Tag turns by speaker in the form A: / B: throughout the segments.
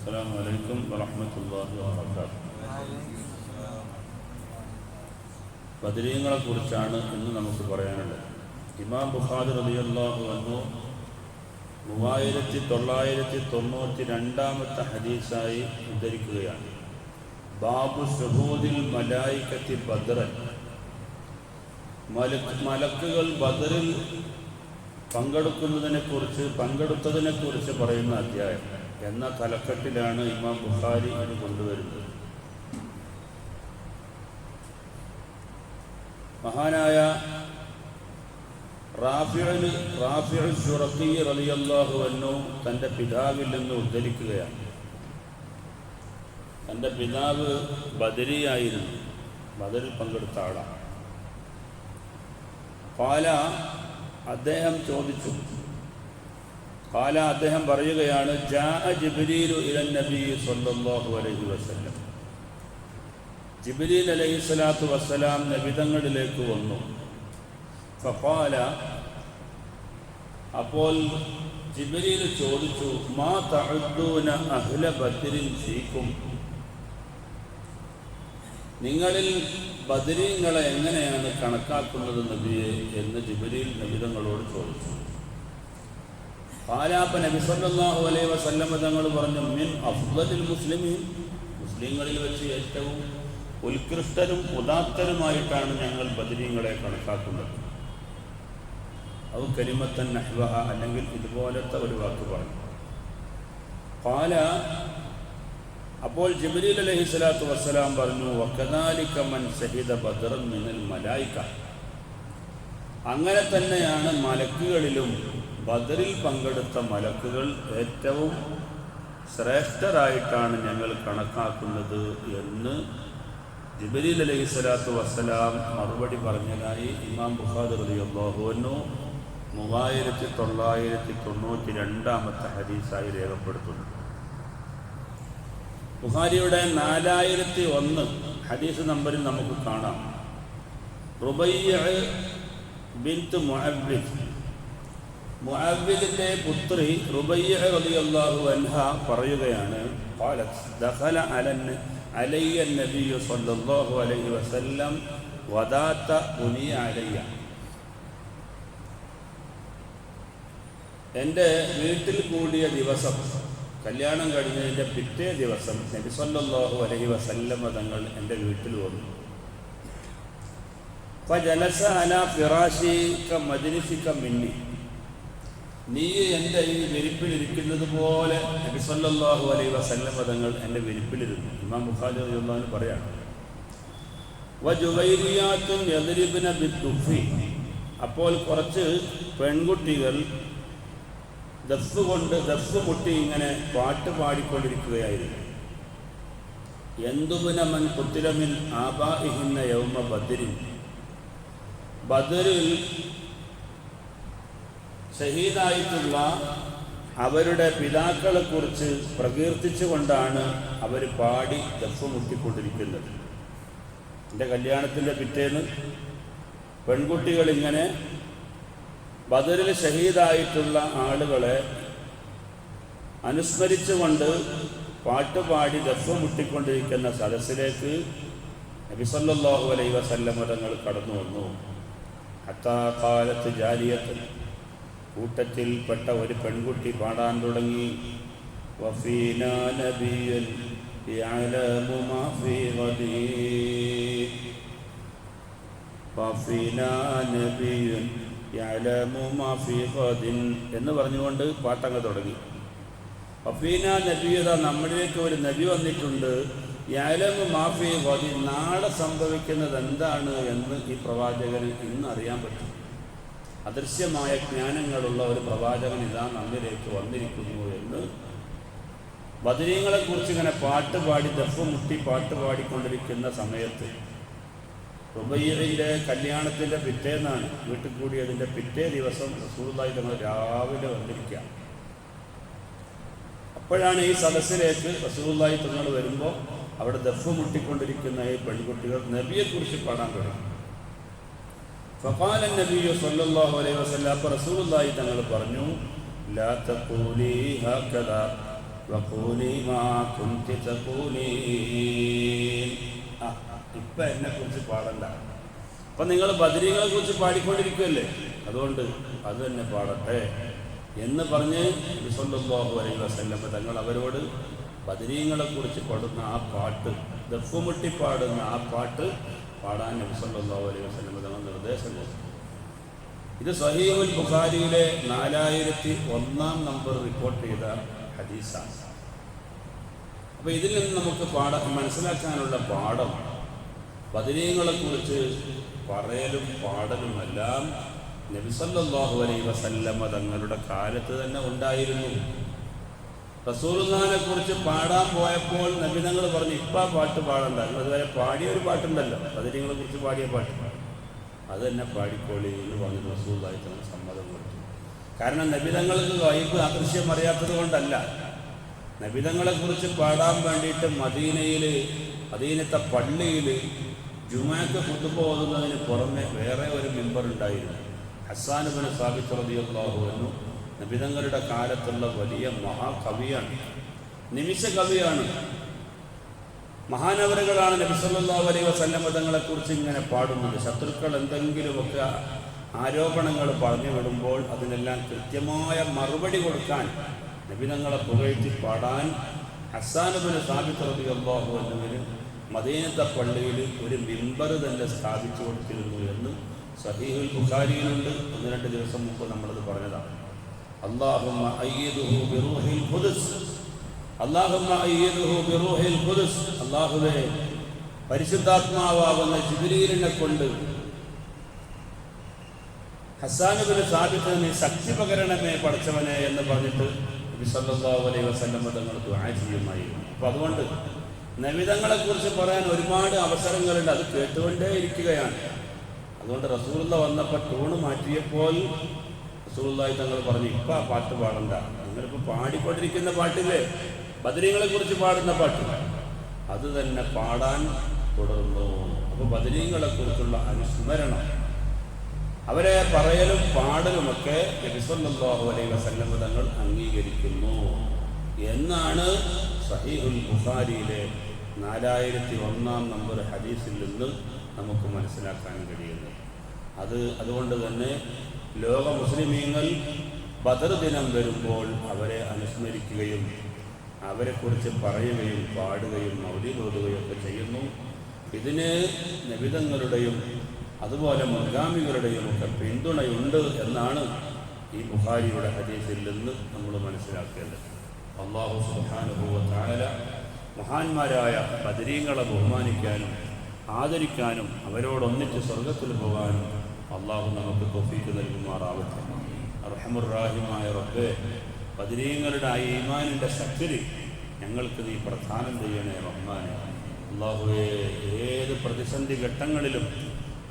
A: السلام عليكم ورحمة الله وبركاته ബദരീങ്ങളെ കുറിച്ചാണ് ഇന്ന് നമുക്ക് പറയാനുള്ളത് ഇമാം ബുഖാദ് റളിയല്ലാഹു അൻഹു മൂവായിരത്തി തൊള്ളായിരത്തി തൊണ്ണൂറ്റി രണ്ടാമത്തെ ഹദീസായി ഉദ്ധരിക്കുകയാണ് ബാബു ഷഹൂദിൽ മലായിക്കത്തി ബദ്രൻ മലക്ക് മലക്കുകൾ ബദറിൽ പങ്കെടുക്കുന്നതിനെക്കുറിച്ച് പങ്കെടുത്തതിനെക്കുറിച്ച് പറയുന്ന അധ്യായം എന്ന തലക്കെട്ടിലാണ് ഇമാം ബുഖാരി ഇത് കൊണ്ടുവരുന്നത്. മഹാനായ റാഫിഅന് റാഫിഅൽ ഷുറക്കി റലിയല്ലാഹു അൻഹു തന്റെ പിതാവിൽ നിന്ന് ഉദ്ധരിക്കുകയാണ്. തന്റെ പിതാവ് ബദരിയായിരുന്നു ബദറിൽ പങ്കെടുത്ത ആളാണ്. പാല അദ്ദേഹം ചോദിച്ചു കാല അദ്ദേഹം പറയുകയാണ് ജാ ജിബ്രീലു ഇലൻ നബി സല്ലല്ലാഹു അലൈഹി സ്വലാത്തു വസ്സലാം നബിതങ്ങളിലേക്ക് വന്നു. ഫഖാല അപ്പോൾ ജിബ്രീൽ ചോദിച്ചു മാ തഅദ്ദൂന അഹ്ല ബദ്രിൻ സീക്കും നിങ്ങളിൽ ബദരീങ്ങളെ എങ്ങനെയാണ് കണക്കാക്കുന്നത് നബിയെ? എന്ന് ജിബരീൽ നബിതങ്ങളോട് ചോദിച്ചു. പാലാപ്പ നബി സല്ലല്ലാഹു അലൈഹി വസല്ലമ തങ്ങൾ പറഞ്ഞു മിൻ അഫ്ദലിൽ മുസ്ലിമീൻ. മുസ്ലിങ്ങളിൽ വെച്ച് ഏറ്റവും ഉത്കൃഷ്ടരും ഉദാത്തരുമായിട്ടാണ് ഞങ്ങൾ ബദരീങ്ങളെ കണക്കാക്കുന്നത്. അത് കരിമത്തൻ നഹ്വഹ അല്ലെങ്കിൽ ഇതുപോലത്തെ ഒരു വാക്ക് പറഞ്ഞു. പാല അപ്പോൾ ജിബ്രീൽ അലഹി സ്വലാത്തു വസ്സലാം പറഞ്ഞു വക്കനാലിക്കമൻ സഹിത ബദറൻ മിനൽ മലായിക്ക അങ്ങനെ തന്നെയാണ് മലക്കുകളിലും ബദറിൽ പങ്കെടുത്ത മലക്കുകൾ ഏറ്റവും ശ്രേഷ്ഠരായിട്ടാണ് ഞങ്ങൾ കണക്കാക്കുന്നത് എന്ന് ജിബലി അലൈഹി സ്വലാത്തു വസ്സലാം മറുപടി പറഞ്ഞതായി ഇമാം ബുഖാദ് റളിയല്ലാഹുവിനു മൂവായിരത്തി തൊള്ളായിരത്തി തൊണ്ണൂറ്റി രണ്ടാമത്തെ ഹദീസായി രേഖപ്പെടുത്തുന്നു. ബുഹാരിയുടെ നാലായിരത്തി ഒന്ന് ഹദീസ് നമ്പറിൽ നമുക്ക് കാണാം. റുബയ്യ ബിൻത്ത് മുഅവ്വിദ് മുഅവ്വിദിന്റെ പുത്രി റുബയ്യ റളിയല്ലാഹു അൻഹ പറയുകയാണ് قالت دخل على علي النبي صلى الله عليه وسلم وذات بني علي എൻ്റെ വീട്ടിൽ കൂടിയ ദിവസം കല്യാണം കഴിഞ്ഞതിൻ്റെ പിറ്റേ ദിവസം നബി സല്ലല്ലാഹു അലൈഹി വസല്ലമ തങ്ങൾ എൻ്റെ വീട്ടിൽ വന്നു ഫജലസ അല ഫിറാശിക മജ്ലിസിക മിന്നി നീ എന്റെ ഈ വിരിപ്പിലിരിക്കുന്നത് പോലെ നബി അലൈ അലൈഹി വസല്ലമ തങ്ങൾ എന്റെ വിരിപ്പിലിരുന്നു. ഇമാം ബുഖാരി എന്ന് പറയാണ് അപ്പോൾ കുറച്ച് പെൺകുട്ടികൾ ദഫ് കൊണ്ട് ദഫ് മുട്ടി ഇങ്ങനെ പാട്ട് പാടിക്കൊണ്ടിരിക്കുകയായിരുന്നു. എന്തുബുനമൻ കുത്തിരമിൽ ആപാഹിക്കുന്ന യൗമ ബദരിൻ? ബദറിൽ ഷഹീദായിട്ടുള്ള അവരുടെ പിതാക്കളെ പിതാക്കളെക്കുറിച്ച് പ്രകീർത്തിച്ചുകൊണ്ടാണ് അവർ പാടി ദഫ് മുട്ടിക്കൊണ്ടിരിക്കുന്നത് എന്റെ കല്യാണത്തിന്റെ പിറ്റേന്ന് പെൺകുട്ടികൾ ഇങ്ങനെ ബദറിൽ ഷഹീദായിട്ടുള്ള ആളുകളെ അനുസ്മരിച്ചുകൊണ്ട് പാട്ടുപാടി ദഫ് മുട്ടിക്കൊണ്ടിരിക്കുന്ന സദസ്സിലേക്ക് നബിസല്ലാഹു അലൈ വസല്ലമ തങ്ങൾ കടന്നു വന്നു. അത്താകാലത്ത് ജാലിയത്ത് കൂട്ടത്തിൽപ്പെട്ട ഒരു പെൺകുട്ടി പാടാൻ തുടങ്ങി. എന്ന് പറഞ്ഞുകൊണ്ട് പാട്ടങ്ങ് തുടങ്ങി. വഫീന നബിയത നമ്മളിലേക്ക് ഒരു നബി വന്നിട്ടുണ്ട്. യഅലമു മാ ഫീ ഗദിൻ നാളെ സംഭവിക്കുന്നത് എന്താണ് എന്ന് ഈ പ്രവാചകൻ ഇന്ന് അറിയാൻ പറ്റും. അദൃശ്യമായ ജ്ഞാനങ്ങളുള്ള ഒരു പ്രവാചകൻ ഇതാ നമ്മിലേക്ക് വന്നിരിക്കുന്നു എന്ന് ബദരീങ്ങളെക്കുറിച്ച് ഇങ്ങനെ പാട്ട് പാടി ദഫ് മുട്ടി പാട്ട് പാടിക്കൊണ്ടിരിക്കുന്ന സമയത്ത് റുബയ്യയുടെ കല്യാണത്തിന്റെ പിറ്റേന്നാണ് വീട്ടിൽ കൂടിയതിന്റെ പിറ്റേ ദിവസം റസൂലായി നമ്മൾ രാവിലെ വന്നിരിക്കുക. അപ്പോഴാണ് ഈ സദസ്സിലേക്ക് റസൂലായി തങ്ങൾ വരുമ്പോൾ അവിടെ ദഫ് മുട്ടിക്കൊണ്ടിരിക്കുന്ന ഈ പെൺകുട്ടികൾ നബിയെക്കുറിച്ച് പാടാൻ തുടങ്ങി. فقال النبي صلى الله عليه وسلم رسول الله തങ്ങൾ പറഞ്ഞു ലാ തഖൂലി ഹകദ വഖൂലി മാ കുൻതി തഖൂലീൻ ആ എന്നെ കുറിച്ച് പാടണ്ട. അപ്പം നിങ്ങൾ ബദരീകളെ കുറിച്ച് പാടിക്കൊണ്ടിരിക്കുകയല്ലേ അതുകൊണ്ട് അത് തന്നെ പാടട്ടെ എന്ന് പറഞ്ഞ് സല്ലല്ലാഹു അലൈഹി വസല്ലം തങ്ങൾ അവരോട് ബദരീങ്ങളെ കുറിച്ച് പാടുന്ന ആ പാട്ട് ദഫുമുട്ടി പാടുന്ന ആ പാട്ട് പാടാൻ നബി സല്ലല്ലാഹു അലൈഹി വസ്ലം തങ്ങൾ നിർദ്ദേശം കൊടുത്തു. ഇത് സഹീബുൽ ബുഖാരിയിലെ നാലായിരത്തി ഒന്നാം നമ്പർ റിപ്പോർട്ട് ചെയ്ത ഹദീസാണ്. അപ്പോൾ ഇതിൽ നിന്ന് നമുക്ക് പാഠം മനസ്സിലാക്കാനുള്ള പാഠം കുറിച്ച് പറയലും പാടലുമെല്ലാം നബിസല്ലാഹു അലൈ വസല്ലമ്മ തങ്ങളുടെ കാലത്ത് തന്നെ ഉണ്ടായിരുന്നു. റസൂലുല്ലാനെ കുറിച്ച് പാടാൻ പോയപ്പോൾ നബിതങ്ങൾ പറഞ്ഞു ഇപ്പം പാട്ട് പാടണ്ട. അതുവരെ പാടിയ ഒരു പാട്ടുണ്ടല്ലോ. അതിനെ കുറിച്ച് പാടിയ പാട്ട് അത് തന്നെ പാടിക്കോളി എന്ന് പറഞ്ഞു റസൂലായി സമ്മതം കൊടുത്തു. കാരണം നബിതങ്ങൾക്ക് വൈബ് അദൃശ്യം അറിയാത്തത് കൊണ്ടല്ല. നബിതങ്ങളെ കുറിച്ച് പാടാൻ വേണ്ടിയിട്ട് മദീനയിൽ മദീനത്തെ പള്ളിയിൽ ജുമാക്ക് കൊണ്ടുപോകുന്നതിന് പുറമെ വേറെ ഒരു മെമ്പർ ഉണ്ടായിരുന്നു. ഹസാനുബിന് സ്ഥാപിച്ച റതിയുള്ളാഹു നബിതങ്ങളുടെ കാലത്തുള്ള വലിയ മഹാകവിയാണ്. നിമിഷ കവിയാണ്. മഹാനവറുകളാണ് നബിസല്ലാ വലിയ സന്നമതങ്ങളെ തങ്ങളെക്കുറിച്ച് ഇങ്ങനെ പാടുന്നത്. ശത്രുക്കൾ എന്തെങ്കിലുമൊക്കെ ആരോപണങ്ങൾ പറഞ്ഞു വിടുമ്പോൾ അതിനെല്ലാം കൃത്യമായ മറുപടി കൊടുക്കാൻ നബിതങ്ങളെ പുകഴ്ത്തി പാടാൻ ഹസാനുബിന് സ്ഥാപിച്ച റബി അള്ളാഹു എന്നതിന് മദീനത്തെ പള്ളിയിൽ ഒരു മിമ്പർ തന്നെ സ്ഥാപിച്ചു കൊടുത്തിരുന്നു എന്ന് സഹീഹുൽ ബുഖാരിയിലുണ്ട്. ഒന്ന് രണ്ട് ദിവസം മുമ്പ് നമ്മളത് പറഞ്ഞതാണ്. അള്ളാഹുമ്മ القدس ബിറൂഹിൽ ഖുദ്സ്. بروح القدس അള്ളാഹുവേ പരിശുദ്ധാത്മാവാകുന്ന ജിബിലീലിനെ കൊണ്ട് ഹസാനുബിന് സാബിത്ത് നീ ശക്തി പകരണമേ പഠിച്ചവനെ എന്ന് പറഞ്ഞിട്ട് നബി സല്ലല്ലാഹു അലൈഹി വസല്ലം തങ്ങൾ ചെയ്യുമായിരുന്നു അപ്പോൾ അതുകൊണ്ട് നബിതങ്ങളെ കുറിച്ച് പറയാൻ ഒരുപാട് അവസരങ്ങളുണ്ട്. അത് കേട്ടുകൊണ്ടേ ഇരിക്കുകയാണ് അതുകൊണ്ട് റസൂലുള്ള വന്നപ്പോൾ ടൂണ് മാറ്റിയപ്പോൾ റസൂലുള്ളാഹി തങ്ങൾ പറഞ്ഞു ഇപ്പം ആ പാട്ട് പാടണ്ട. നിങ്ങളിപ്പോൾ പാടിക്കൊണ്ടിരിക്കുന്ന പാട്ടില്ലേ? ബദരീങ്ങളെ കുറിച്ച് പാടുന്ന പാട്ട്. അത് തന്നെ പാടാൻ തുടർന്നു. അപ്പോൾ ബദരീങ്ങളെ കുറിച്ചുള്ള അനുസ്മരണം. അവരെ പറയലും പാടലുമൊക്കെ നബിസല്ലാഹു അലൈഹി വസല്ലം തങ്ങൾ അംഗീകരിക്കുന്നു. എന്നാണ് സഹീഹുൽ ബുഖാരിയിലെ നാലായിരത്തി ഒന്നാം നമ്പർ ഹദീസിൽ നിന്ന് നമുക്ക് മനസ്സിലാക്കാൻ കഴിയുന്നത്. അത് അതുകൊണ്ട് തന്നെ ലോക മുസ്ലിമീങ്ങൾ ബദർ ദിനം വരുമ്പോൾ അവരെ അനുസ്മരിക്കുകയും അവരെക്കുറിച്ച് പറയുകയും പാടുകയും മൗലികോതുകയും ഒക്കെ ചെയ്യുന്നു. ഇതിന് നിബിധങ്ങളുടെയും അതുപോലെ മുൻഗാമികളുടെയും ഒക്കെ പിന്തുണയുണ്ട് എന്നാണ് ഈ ബുഹാരിയുടെ ഹദീസിൽ നിന്ന് നമ്മൾ മനസ്സിലാക്കേണ്ടത്. അള്ളാഹു സുഹാനുഭവത്തായ മഹാന്മാരായ ബദരീങ്ങളെ ബഹുമാനിക്കാനും ആദരിക്കാനും അവരോടൊന്നിച്ച് സ്വർഗത്തിൽ പോകാനും അള്ളാഹു നമുക്ക് തൊഫീക്ക് നൽകുമാറാവട്ടെ. അർഹമുറാഹിമായ റബ്ബെ പതിനീങ്ങളുടെ ആ ഈമാനിന്റെ ശക്തി ഞങ്ങൾക്ക് നീ പ്രധാനം ചെയ്യണേ റഹ്മാനെ. അള്ളാഹുവെ ഏത് പ്രതിസന്ധി ഘട്ടങ്ങളിലും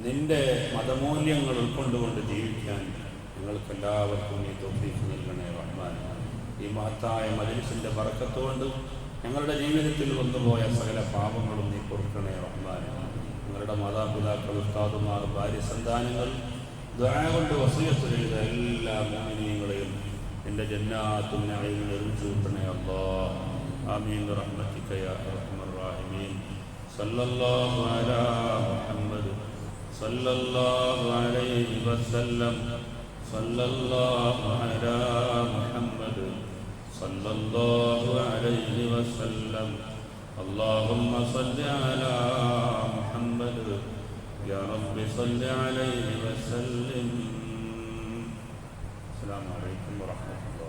A: നിന്റെ മതമൂല്യങ്ങൾ ഉൾക്കൊണ്ടുകൊണ്ട് ജീവിക്കാൻ ഞങ്ങൾക്കെല്ലാവർക്കും നീ തൊഫീക്ക് നൽകണേ റഹ്മാനെ. ഈ മഹത്തായ മജലിസിന്റെ പറക്കത്തുകൊണ്ട് ഞങ്ങളുടെ ജീവിതത്തിൽ വന്നുപോയ സകല പാപങ്ങളും നീ പൊറുക്കണേ റഹ്മാൻ ഞങ്ങളുടെ മാതാപിതാക്കൾ ഉസ്താദുമാർ ഭാര്യ സന്താനങ്ങൾ ദ്വാര കൊണ്ട് വസീയത്ത് ചെയ്ത എല്ലാ മോമിനിയങ്ങളെയും എൻ്റെ ജന്നാത്തും ഞങ്ങളിൽ നിർമ്മിച്ചു കിട്ടണേ അല്ലാ ആമീൻ റഹ്മത്തിക്ക യാ അർഹമർ റാഹിമീൻ സല്ലല്ലാഹു അലാ മുഹമ്മദ് صلى الله عليه وسلم صلى الله على محمد صلى الله عليه وسلم اللهم صل على محمد. يا رب صل عليه وسلم. السلام عليكم ورحمة الله.